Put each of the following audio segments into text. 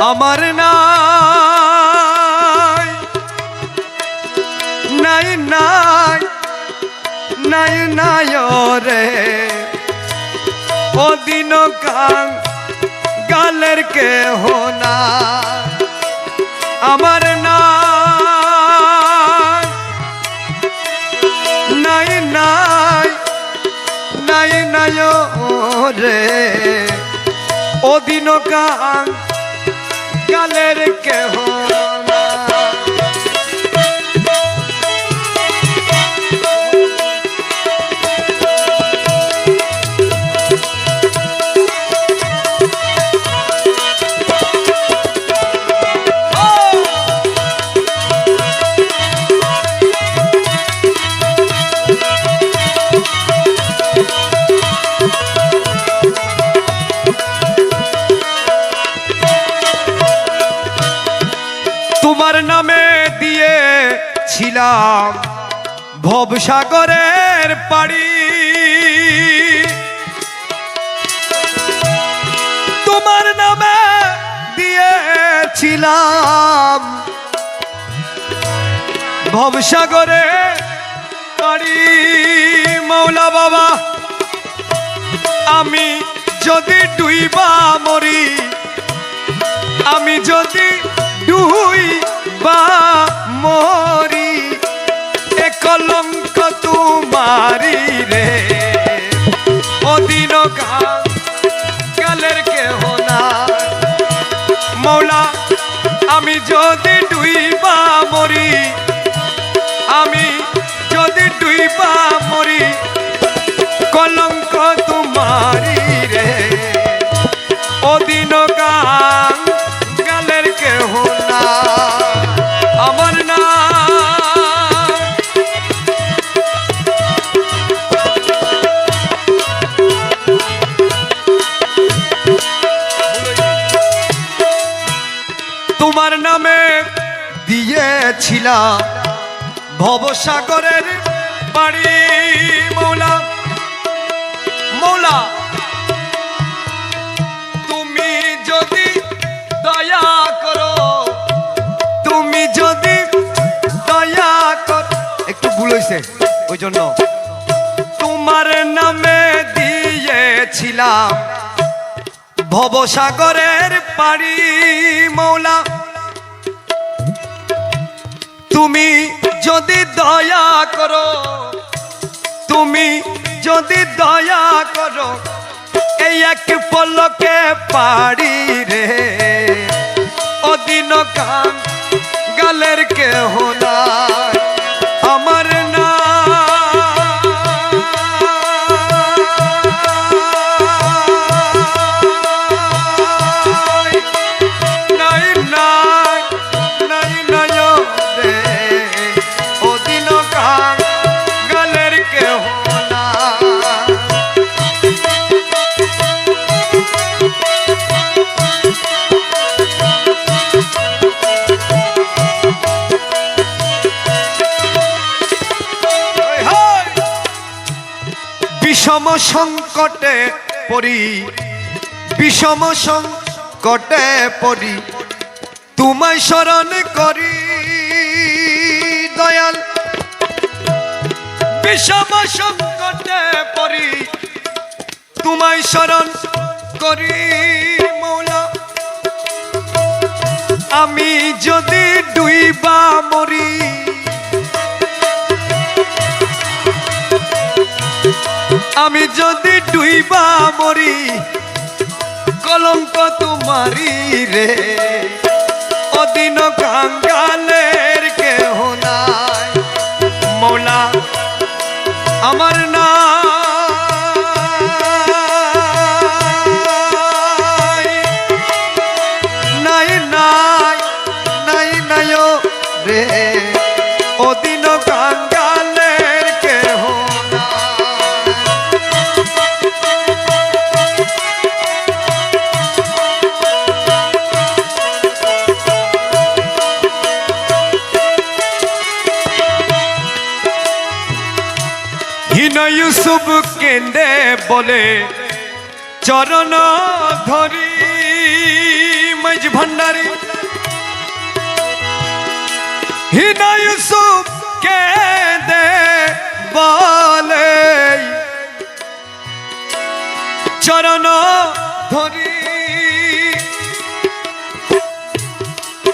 আমার নাই। নাই নাই নাই নাই রে ও দিন কাং গালের কে হোনা আমার নাই। নাই নাই নাই নাই রে ও দিন কাং গালের ভবসাগরের পাড়ি। তোমার নামে দিয়েছিলাম ভবসাগরে পাড়ি। মৌলা বাবা, আমি যদি ডুইবা মরি, আমি যদি ডুই মৌলা আমি যদি ডুইবা মরি আমি যদি ডুইবা মরি কলঙ্ক তোমারি রে। অদিন দিয়েছিলাম ভবসাগরের বাড়ি মৌলা। মৌলা, তুমি যদি দয়া করো, তুমি যদি দয়া কর। একটু ভুল হয়েছে ওই জন্য। তোমার নামে দিয়েছিলাম ভবসাগরের পাড়ি মৌলা। তুমি যদি দয়া করো, তুমি যদি দয়া করো, এই এক পলকে পাড়ি রে। অদিন কান গালের কে সংকটে পড়ি, বিষম সংকটে পড়ি। তোমায় স্মরণ করি, দয়াল। বিষম সংকটে পড়ি, তোমায় স্মরণ করি, মৌলা। আমি যদি ডুইবা মরি আমি যদি ডুইবা মরি কলঙ্ক তোমারি রে। অদিন কাঙ্গালের কেহ নাই। মৌলা আমার নাই ইউসুফ কেন্দে বলে, চরণ ধরি মাইজ ভান্ডারি হিনা ইউসুফ কে দে বলে, চরণ ধরি।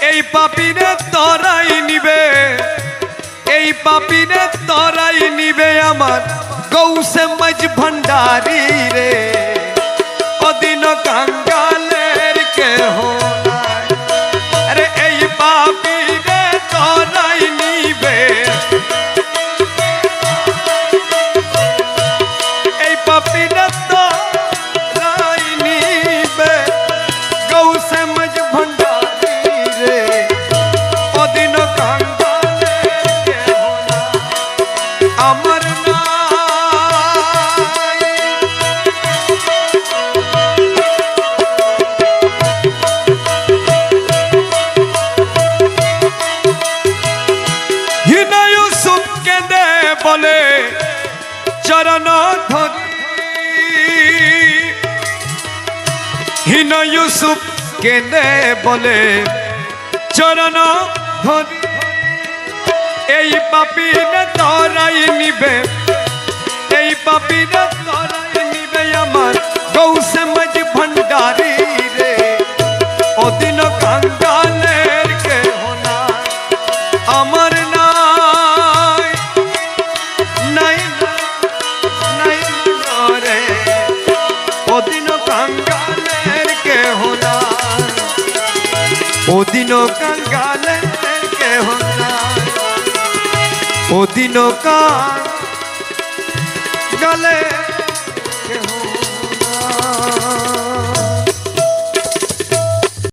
এই পাপিনে তরাই নিবে, এই পাপিনে তরাই নিবে আমার गौ समझ भंडारी रे হিনা ইউসুফ কেঁদে বলে চরণ এই পাপিনে তরাই অদিন কাঙ্গালের কেহ নাই। অদিন কাঙ্গালের